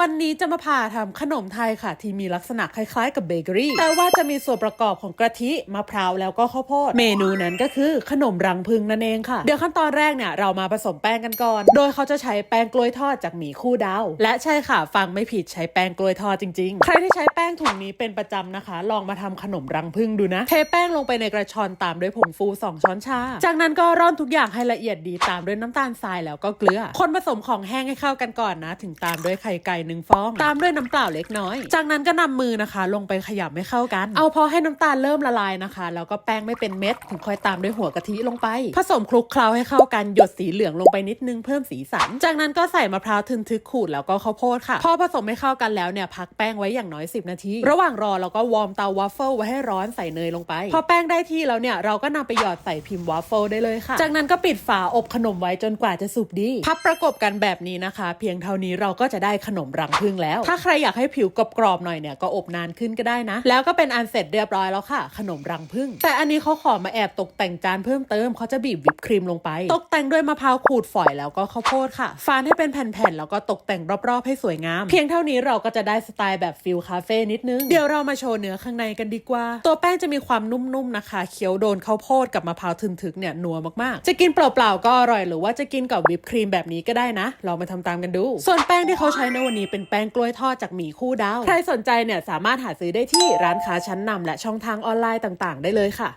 วันนี้จะมาพาทำขนมไทยค่ะ ที่มีลักษณะคล้ายๆกับเบเกอรี่ แต่ว่าจะมีส่วนประกอบของกะทิมะพร้าวแล้วก็ข้าวโพด เมนูนั้นก็คือขนมรังพึ่งนั่นเองค่ะ เดี๋ยวขั้นตอนแรกเนี่ยเรามาผสมแป้งกันก่อน โดยเขาจะใช้แป้งกล้วยทอดจากหมีคู่ดาว และใช่ค่ะฟังไม่ผิดใช้แป้งกล้วยทอดจริงๆ ใครที่ใช้แป้งถุงนี้เป็นประจำนะคะ ลองมาทำขนมรังพึ่งดูนะ เทแป้งลงไปในกระชอนตามด้วยผงฟู 2 ช้อนชา จากนั้นก็ร่อนทุกอย่างให้ละเอียดดีตามด้วยน้ำตาลทรายแล้วก็เกลือ คนผสมของแห้งให้เข้ากันก่อนนะ ถึงตามด้วยไข่ไก่หนึ่งฟอง ตามด้วยน้ำเปล่าเล็กน้อย จากนั้นก็นำมือนะคะ ลงไปขยำให้เข้ากัน เอาพอให้น้ำตาลเริ่มละลายนะคะ แล้วก็แป้งไม่เป็นเม็ดถึงค่อยตามด้วยหัวกะทิลงไป ผสมคลุกเคล้าให้เข้ากันหยดสีเหลืองลงไปนิดนึงเพิ่มสีสัน จากนั้นก็ใส่มะพร้าวทึนทึกขูดแล้วก็ข้าวโพดค่ะ พอผสมให้เข้ากันแล้วเนี่ยพักแป้งไว้อย่างน้อย 10 นาที ระหว่างรอเราก็วอร์มเตาวัฟเฟิลไว้ให้ร้อนใส่เนยลงไป พอแป้งได้ที่แล้วเนี่ยเราก็นำไปหยอดใส่พิมพ์วัฟเฟิลได้เลยค่ะ จากนั้นก็ปิดฝาอบขนมไว้จนกว่าจะสุกดี พับประกบกันแบบนี้นะคะ เพียงเท่านี้เราก็จะได้ขนมรังพึ่งแล้ว ถ้าใครอยากให้ผิวกรอบๆหน่อยเนี่ยก็อบนานขึ้นก็ได้นะ แล้วก็เป็นอันเสร็จเรียบร้อยแล้วค่ะ ขนมรังพึ่ง แต่อันนี้เขาขอมาแอบตกแต่งจานเพิ่มเติมเขาจะบีบวิปครีมลงไป ตกแต่งด้วยมะพร้าวขูดฝอยแล้วก็ข้าวโพดค่ะ ฟานให้เป็นแผ่นๆแล้วก็ตกแต่งรอบๆให้สวยงาม เพียงเท่านี้เราก็จะได้สไตล์แบบฟิลคาเฟ่นิดนึง เดี๋ยวเรามาโชว์เนื้อข้างในกันดีกว่า ตัวแป้งจะมีความนุ่มๆนะคะ เคี้ยวโดนข้าวโพดกับมะพร้าวทึนๆเนี่ยนัวมากๆ จะกินเปล่าๆก็อร่อยหรือว่าจะกินกับวิปครีมแบบนี้ก็ได้นะลองมาทำตามกันดู ส่วนแป้งที่เขาใช้ในวันนี้เป็นแป้งกล้วยทอดจากหมี่คู่ดาว ใครสนใจเนี่ยสามารถหาซื้อได้ที่ร้านค้าชั้นนำและช่องทางออนไลน์ต่าง ๆ ได้เลยค่ะ